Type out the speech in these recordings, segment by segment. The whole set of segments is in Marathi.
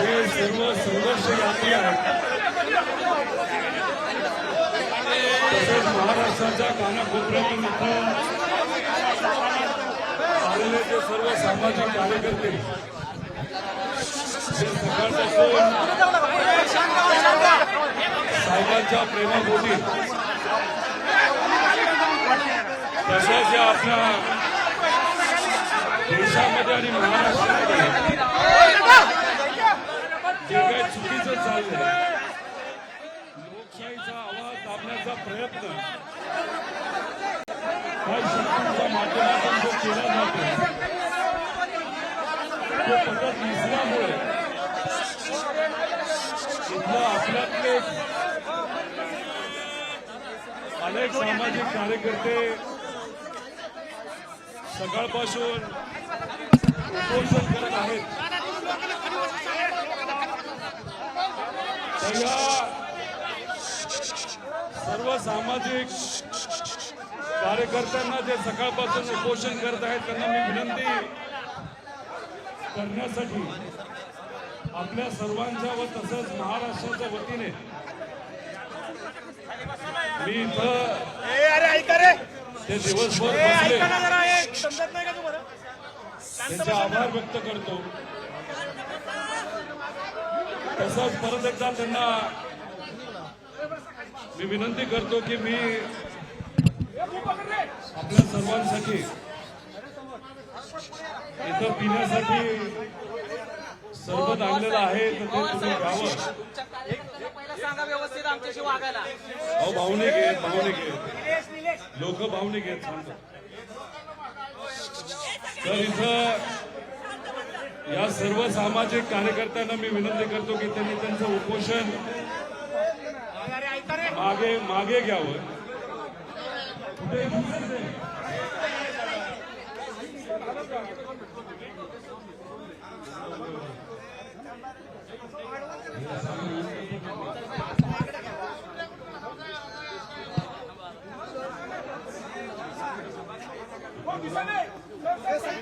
हे सर्व संघर्ष यात्री महाराष्ट्राच्या कानाकोपऱ्यातून इथं आलेले जे सर्व सामाजिक कार्यकर्ते ते सकाळपासून साहेबांच्या प्रेमापोटी तसेच या आपल्या देशामध्ये आणि महाराष्ट्रामध्ये जे काही चुकीचं चाललंय लोकशाहीचा आवाज दाबण्याचा प्रयत्न काही शक्तींच्या माध्यमातून जो केला जातो तो पद्धत नसल्यामुळे इथलं आपल्यातले अनेक सामाजिक कार्यकर्ते सकाळपासून उपोषण करत आहेत तर या सर्व सामाजिक कार्यकर्त्यांना जे सकाळपासून उपोषण करत आहेत त्यांना मी विनंती करण्यासाठी आपल्या सर्वांच्या व तसंच महाराष्ट्राच्या वतीने मी इथं अरे ऐका रे. ते दिवसभर त्यांचे आभार व्यक्त करतो. तसंच परत एकदा त्यांना मी विनंती करतो की मी आपल्या सर्वांसाठी इथं पिण्यासाठी सरबत आणलेलं आहे तर ते तुम्ही घ्यावं भावनिक आहेत भावनिक आहेत. लोक भावनिक आहेत सांगतो. तर इथं या सर्व सामाजिक कार्यकर्त्यांना मी विनंती करतो की त्यांनी त्यांचं उपोषण मागे मागे घ्यावं come on.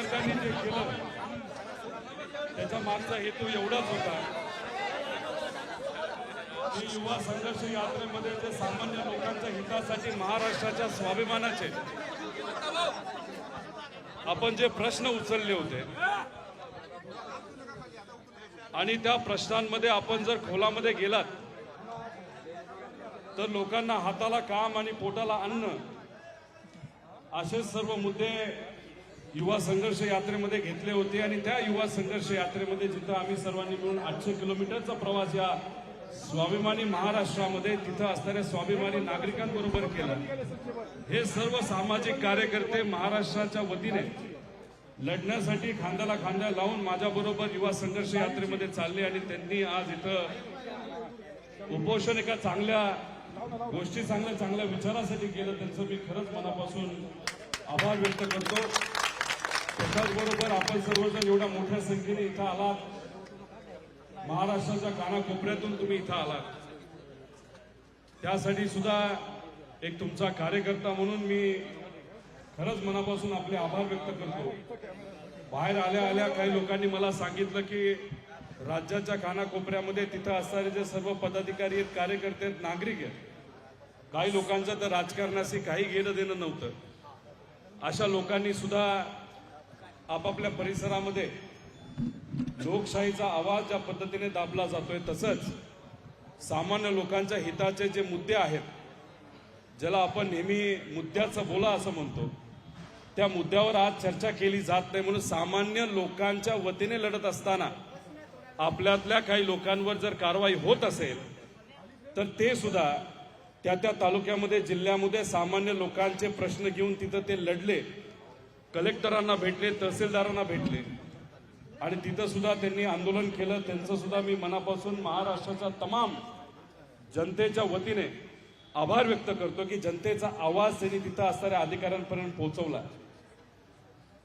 कार्यकर्त्यांनी जे केलं त्याच्या मागचा हेतू एवढाच होता की युवा संघर्ष यात्रेमध्ये जे सामान्य लोकांच्या हितासाठी महाराष्ट्राच्या स्वाभिमानाचे आपण जे प्रश्न उचलले होते आणि त्या प्रश्नांमध्ये आपण जर खोलामध्ये गेलात तर लोकांना हाताला काम आणि पोटाला अन्न असे सर्व मुद्दे युवा संघर्ष यात्रेमध्ये घेतले होते आणि त्या युवा संघर्ष यात्रेमध्ये जिथं आम्ही सर्वांनी मिळून आठशे किलोमीटरचा प्रवास या स्वाभिमानी महाराष्ट्रामध्ये तिथं असणाऱ्या स्वाभिमानी नागरिकांबरोबर केला. हे सर्व सामाजिक कार्यकर्ते महाराष्ट्राच्या वतीने लढण्यासाठी खांद्याला खांदा लावून माझ्याबरोबर युवा संघर्ष यात्रेमध्ये चालले आणि त्यांनी आज इथं उपोषण एका चांगल्या गोष्टी चांगल्या चांगल्या विचारासाठी केलं. त्यांचं मी खरंच मनापासून आभार व्यक्त करतो. त्याच्याचबरोबर आपण सर्वजण एवढ्या मोठ्या संख्येने इथं आलात. महाराष्ट्राच्या कानाकोपऱ्यातून तुम्ही इथं आलात. त्यासाठी सुद्धा एक तुमचा कार्यकर्ता म्हणून मी खरंच मनापासून आपले आभार व्यक्त करतो. बाहेर आल्या आल्या काही लोकांनी मला सांगितलं की राज्याच्या कानाकोपऱ्यामध्ये तिथं असणारे जे सर्व पदाधिकारी आहेत कार्यकर्ते आहेत नागरिक आहेत. काही लोकांचं तर राजकारणाशी काही घेणं देणं नव्हतं. अशा लोकांनी सुद्धा आपापल्या परिसरामध्ये लोकशाहीचा आवाज ज्या पद्धतीने दाबला जातोय तसंच सामान्य लोकांच्या हिताचे जे मुद्दे आहेत ज्याला आपण नेहमी मुद्द्याचं बोला असं म्हणतो त्या मुद्द्यावर आज चर्चा केली जात नाही म्हणून सामान्य लोकांच्या वतीने लढत असताना आपल्यातल्या काही लोकांवर जर कारवाई होत असेल तर ते सुद्धा त्या त्या तालुक्यामध्ये जिल्ह्यामध्ये सामान्य लोकांचे प्रश्न घेऊन तिथं ते लढले कलेक्टरांना भेटले तहसीलदारांना भेटले. आणि तिथं सुद्धा त्यांनी आंदोलन केलं. त्यांचं सुद्धा मी मनापासून महाराष्ट्राच्या तमाम जनतेच्या वतीने आभार व्यक्त करतो की जनतेचा आवाज त्यांनी तिथं असणाऱ्या अधिकाऱ्यांपर्यंत पोहोचवला.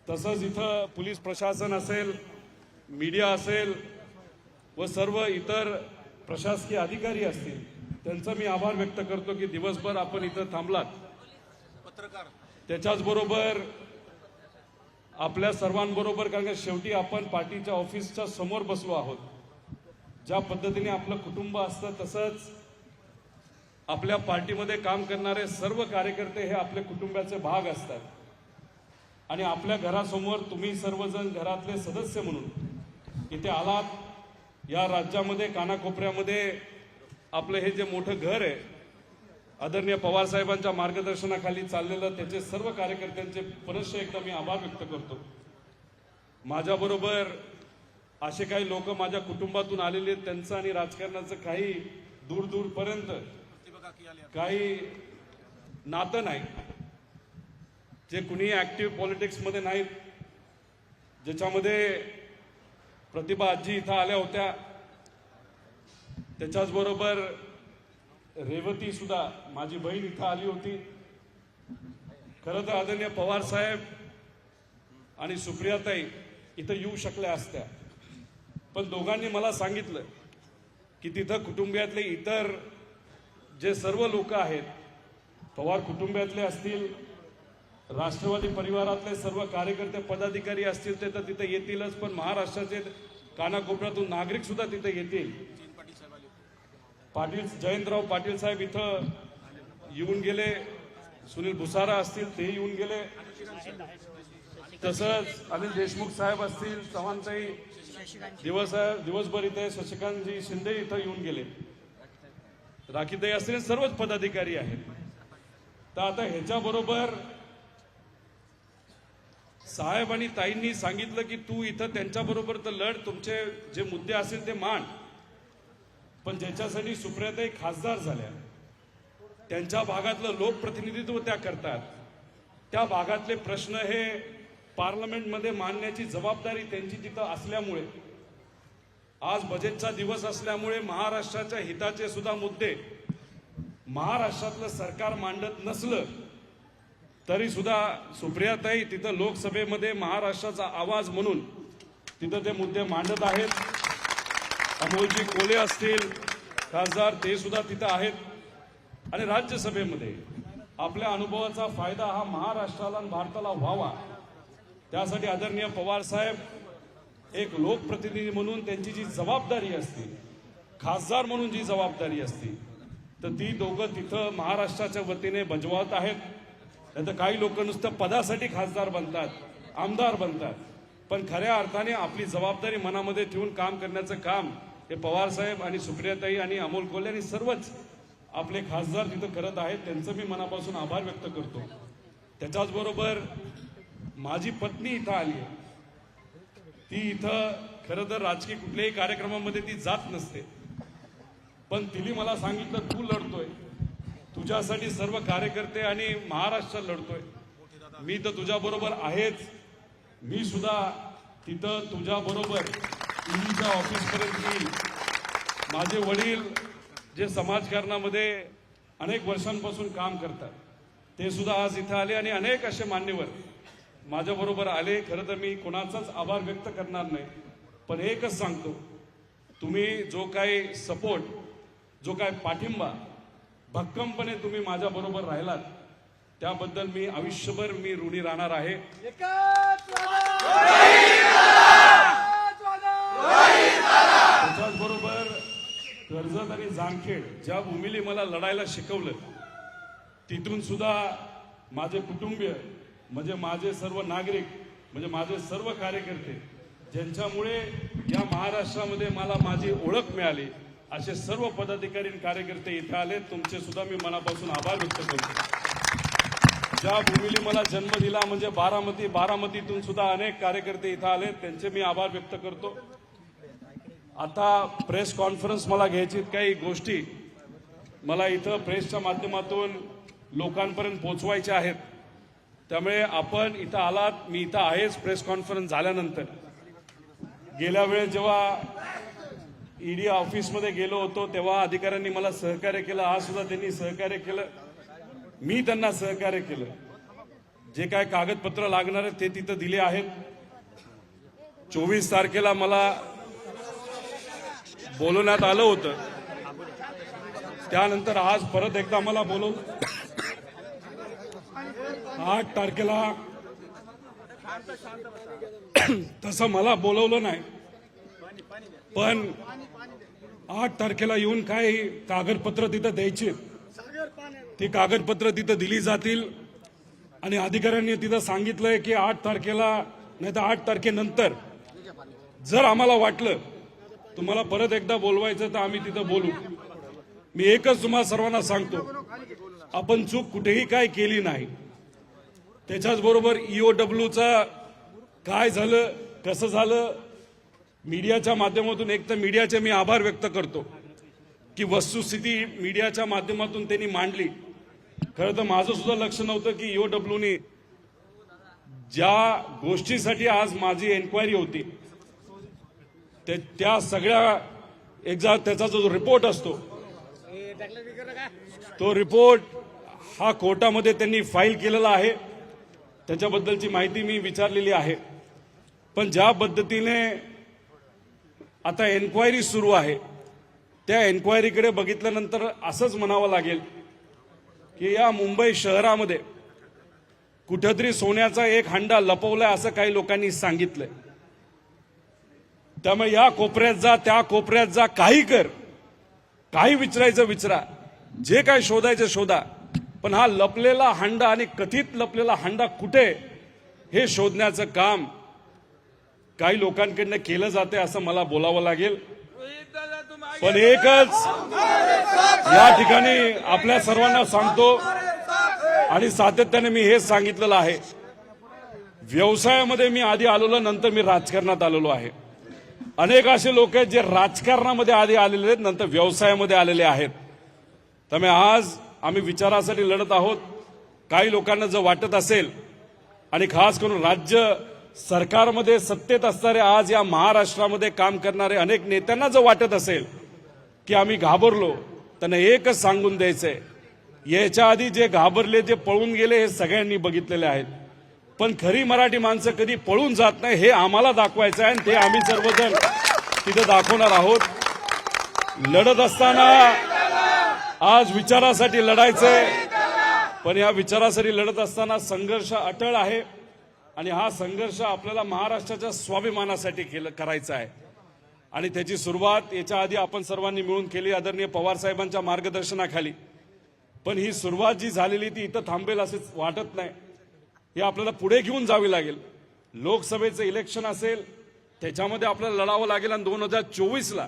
तसंच इथं पोलीस प्रशासन असेल मीडिया असेल व सर्व इतर प्रशासकीय अधिकारी असतील त्यांचा मी आभार व्यक्त करतो की दिवसभर आपण इथं थांबलात. त्याच्याच बरोबर आपल्या सर्वांबरोबर कारण का शेवटी आपण पार्टीच्या ऑफिसच्या समोर बसलो आहोत. ज्या पद्धतीने आपलं कुटुंब असतं तसंच आपल्या पार्टीमध्ये काम करणारे सर्व कार्यकर्ते हे आपले कुटुंबाचे भाग असतात. आणि आपल्या घरासमोर तुम्ही सर्वजण घरातले सदस्य म्हणून इथे आलात. या राज्यामध्ये कानाकोपऱ्यामध्ये आपलं हे जे मोठं घर आहे आदरणीय पवार साहेबांच्या मार्गदर्शनाखाली चाललेलं त्याचे सर्व कार्यकर्त्यांचे पुनश्च एकदा मी आभार व्यक्त करतो. माझ्याबरोबर असे काही लोक माझ्या कुटुंबातून आलेले आहेत त्यांचं आणि राजकारणाचं काही दूर दूरपर्यंत काही नातं नाही. जे कुणी ऍक्टिव्ह पॉलिटिक्समध्ये नाहीत ज्याच्यामध्ये प्रतिभा आजी इथं आल्या होत्या त्याच्याचबरोबर रेवती सुद्धा माझी बहीण इथं आली होती. खरं तर आदरणीय पवार साहेब आणि सुप्रियाताई इथं येऊ शकल्या असत्या. पण दोघांनी मला सांगितलं की तिथं कुटुंबियातले इतर जे सर्व लोक आहेत पवार कुटुंबियातले असतील राष्ट्रवादी परिवारातले सर्व कार्यकर्ते पदाधिकारी असतील ते तर तिथे येतीलच पण महाराष्ट्राचे कानाकोपऱ्यातून नागरिक सुद्धा तिथे येतील. पाटील जयंतराव पाटील साहेब इथं येऊन गेले. सुनील भुसारा असतील ते येऊन गेले. तसंच अनिल देशमुख साहेब असतील चव्हाणचाही दिवस दिवसभर इथे शशिकांतजी शिंदे इथं येऊन गेले. राखीताई असतील सर्वच पदाधिकारी आहेत. तर आता ह्याच्याबरोबर साहेब आणि ताईंनी सांगितलं की तू इथं त्यांच्याबरोबर तर लढ तुमचे जे मुद्दे असतील ते मांड पण ज्याच्यासाठी सुप्रियाताई खासदार झाल्या त्यांच्या भागातलं लोकप्रतिनिधित्व त्या करतात. त्या भागातले प्रश्न हे पार्लमेंटमध्ये मांडण्याची जबाबदारी त्यांची तिथं असल्यामुळे आज बजेटचा दिवस असल्यामुळे महाराष्ट्राच्या हिताचे सुद्धा मुद्दे महाराष्ट्रातलं सरकार मांडत नसलं तरी सुद्धा सुप्रियाताई तिथं लोकसभेमध्ये महाराष्ट्राचा आवाज म्हणून तिथं ते मुद्दे मांडत आहेत. अमोलजी कोले असतील खासदार ते सुद्धा तिथं आहेत. आणि राज्यसभेमध्ये आपल्या अनुभवाचा फायदा हा महाराष्ट्राला आणि भारताला व्हावा. त्यासाठी आदरणीय पवार साहेब एक लोकप्रतिनिधी म्हणून त्यांची जी जबाबदारी असते खासदार म्हणून जी जबाबदारी असते तर ती दोघं तिथं महाराष्ट्राच्या वतीने बजवत आहेत. नाही तर काही लोक नुसतं पदासाठी खासदार बनतात आमदार बनतात. पण खऱ्या अर्थाने आपली जबाबदारी मनामध्ये ठेवून काम करण्याचं काम हे पवार साहेब आणि सुप्रियाताई आणि अमोल कोल्हे आणि सर्वच आपले खासदार तिथं करत आहेत त्यांचं मी मनापासून आभार व्यक्त करतो. त्याच्याचबरोबर माझी पत्नी इथं आली आहे. ती इथं खरं तर राजकीय कुठल्याही कार्यक्रमामध्ये ती जात नसते. पण तिने मला सांगितलं तू लढतोय. तुझ्यासाठी सर्व कार्यकर्ते आणि महाराष्ट्र लढतोय. मी तर तुझ्याबरोबर आहेच. मी सुद्धा तिथं तुझ्या बरोबर ईडीच्या ऑफिसपर्यंत येईल. माझे वडील जे समाजकारणामध्ये अनेक वर्षांपासून काम करतात ते सुद्धा आज इथं आले आणि अनेक असे मान्यवर माझ्याबरोबर आले. खरं तर मी कोणाचाच आभार व्यक्त करणार नाही पण एकच सांगतो तुम्ही जो काही सपोर्ट जो काय पाठिंबा भक्कमपणे तुम्ही माझ्याबरोबर राहिलात त्याबद्दल मी आयुष्यभर मी ऋणी राहणार आहे त्याचबरोबर वादा! कर्जत आणि जामखेड ज्या भूमीने मला लढायला शिकवलं तिथून सुद्धा माझे कुटुंबीय म्हणजे माझे सर्व नागरिक म्हणजे माझे सर्व कार्यकर्ते ज्यांच्यामुळे या महाराष्ट्रामध्ये मला माझी ओळख मिळाली असे सर्व पदाधिकारी आणि कार्यकर्ते इथे आले तुमचे सुद्धा मी मनापासून आभार व्यक्त करतो ज्या भूमीने मला जन्म दिला म्हणजे बारामती बारामतीतून सुद्धा अनेक कार्यकर्ते इथं आले त्यांचे मी आभार व्यक्त करतो. आता प्रेस कॉन्फरन्स मला घ्यायची काही गोष्टी. मला इथं प्रेसच्या माध्यमातून लोकांपर्यंत पोचवायच्या आहेत. त्यामुळे आपण इथं आलात मी इथं आहेच प्रेस कॉन्फरन्स झाल्यानंतर. गेल्या वेळेस जेव्हा ईडी ऑफिसमध्ये गेलो होतो तेव्हा अधिकाऱ्यांनी मला सहकार्य केलं. आज सुद्धा त्यांनी सहकार्य केलं. मी त्यांना सहकार्य केलं. जे काय कागदपत्र लागणार आहेत ते तिथं दिले आहेत. चोवीस तारखेला मला बोलवण्यात आलं होतं. त्यानंतर आज परत एकदा मला बोलवलं. आठ तारखेला तसं मला बोलवलं नाही. पण आठ तारखेला येऊन काय कागदपत्र तिथं द्यायची ती कागदपत्र तिथं दिली जातील. आणि अधिकाऱ्यांनी तिथं सांगितलंय की आठ तारखेला नाही तर आठ तारखेनंतर जर आम्हाला वाटलं तुम्हाला परत एकदा बोलवायचं तर आम्ही तिथं बोलू. मी एकच तुम्हाला सर्वांना सांगतो आपण चूक कुठेही काय केली नाही. त्याच्याचबरोबर ईओ डब्ल्यूचा काय झालं कसं झालं मीडियाच्या माध्यमातून एक तर मीडियाचे मी आभार व्यक्त करतो की वस्तुस्थिती मीडियाच्या माध्यमातून त्यांनी मांडली. खरं तर माझं सुद्धा लक्ष नव्हतं की ईओ डब्ल्यूनी ज्या गोष्टीसाठी आज माझी एन्क्वायरी होती ते त्या सगळ्या एकदा त्याचा जो रिपोर्ट असतो तो रिपोर्ट हा कोर्टामध्ये त्यांनी फाईल केलेला आहे. त्याच्याबद्दलची माहिती मी विचारलेली आहे. पण ज्या पद्धतीने आता एन्क्वायरी सुरू आहे त्या एन्क्वायरीकडे बघितल्यानंतर असंच म्हणावं लागेल की या मुंबई शहरामध्ये कुठेतरी सोन्याचा एक हंडा लपवलाय असं काही लोकांनी सांगितलंय. त्यामुळे या कोपऱ्यात जा त्या कोपऱ्यात जा काही कर. काही विचारायचं विचारा. जे काय शोधायचं शोधा. पण हा लपलेला हंडा आणि कथित लपलेला हंडा कुठे हे शोधण्याचं काम काही लोकांकडनं केलं जाते असं मला बोलावं लागेल. पण एकच या ठिकाणी आपल्या सर्वांना सांगतो आणि सातत्याने मी हेच सांगितलेलं आहे. व्यवसायामध्ये मी आधी आलेलो नंतर मी राजकारणात आलेलो आहे. अनेक असे लोक आहेत जे राजकारणामध्ये आधी आलेले आहेत नंतर व्यवसायामध्ये आलेले आहेत. त्यामुळे आज आम्ही विचारासाठी लढत आहोत. काही लोकांना जर वाटत असेल आणि खास करून राज्य सरकारमध्ये सत्तेत असणारे आज या महाराष्ट्रामध्ये काम करणारे अनेक नेत्यांना जर वाटत असेल की आम्ही घाबरलो त्यांना एकच सांगून द्यायचंय. याच्या आधी जे घाबरले जे पळून गेले हे सगळ्यांनी बघितलेले आहेत. पण खरी मराठी माणसं कधी पळून जात नाही हे आम्हाला दाखवायचं आहे आणि ते आम्ही सर्वजण तिथं दाखवणार आहोत. लढत असताना आज विचारासाठी लढायचंय. पण या विचारासाठी लढत असताना संघर्ष अटळ आहे. आणि हा संघर्ष आपल्याला महाराष्ट्राच्या स्वाभिमानासाठी केलं करायचा आहे. आणि त्याची सुरुवात याच्या आधी आपण सर्वांनी मिळून केली आदरणीय पवार साहेबांच्या मार्गदर्शनाखाली. पण ही सुरुवात जी झालेली ती इथं थांबेल असे वाटत नाही. हे आपल्याला पुढे घेऊन जावी लागेल. लोकसभेचं इलेक्शन असेल त्याच्यामध्ये आपल्याला लढावं लागेल आणि दोन हजार चोवीसला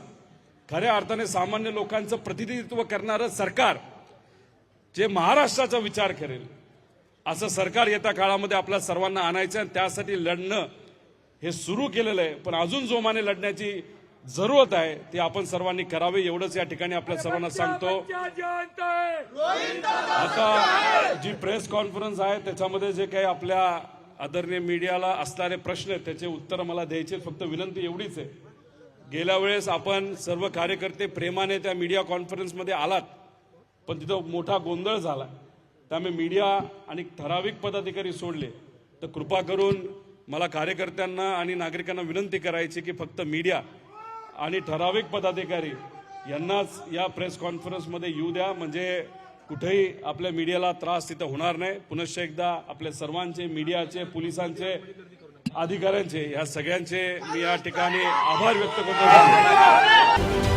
खऱ्या अर्थाने सामान्य लोकांचं प्रतिनिधित्व करणारं सरकार जे महाराष्ट्राचा विचार करेल असं सरकार येत्या काळामध्ये आपल्या सर्वांना आणायचं आणि त्यासाठी लढणं हे सुरू केलेलं आहे. पण अजून जोमाने लढण्याची जरूरत आहे ते आपण सर्वांनी करावे. एवढंच या ठिकाणी आपल्या सर्वांना सांगतो. आता जी प्रेस कॉन्फरन्स आहे त्याच्यामध्ये जे काही आपल्या आदरणीय मीडियाला असणारे प्रश्न आहेत त्याचे उत्तर मला द्यायचे फक्त विनंती एवढीच आहे. गेल्या वेळेस आपण सर्व कार्यकर्ते प्रेमाने त्या मीडिया कॉन्फरन्समध्ये आलात पण तिथं मोठा गोंधळ झाला. त्यामुळे मीडिया आणि ठराविक पदाधिकारी सोडले. तर कृपा करून मला कार्यकर्त्यांना आणि नागरिकांना विनंती करायची की फक्त मीडिया आणि ठराविक पदाधिकारी यांनाच या प्रेस कॉन्फरन्समध्ये येऊ द्या. म्हणजे कुठेही आपल्या मीडियाला त्रास तिथं होणार नाही. पुनश्च एकदा आपल्या सर्वांचे मीडियाचे पोलिसांचे अधिकाऱ्यांचे या सगळ्यांचे मी या ठिकाणी आभार व्यक्त करतो.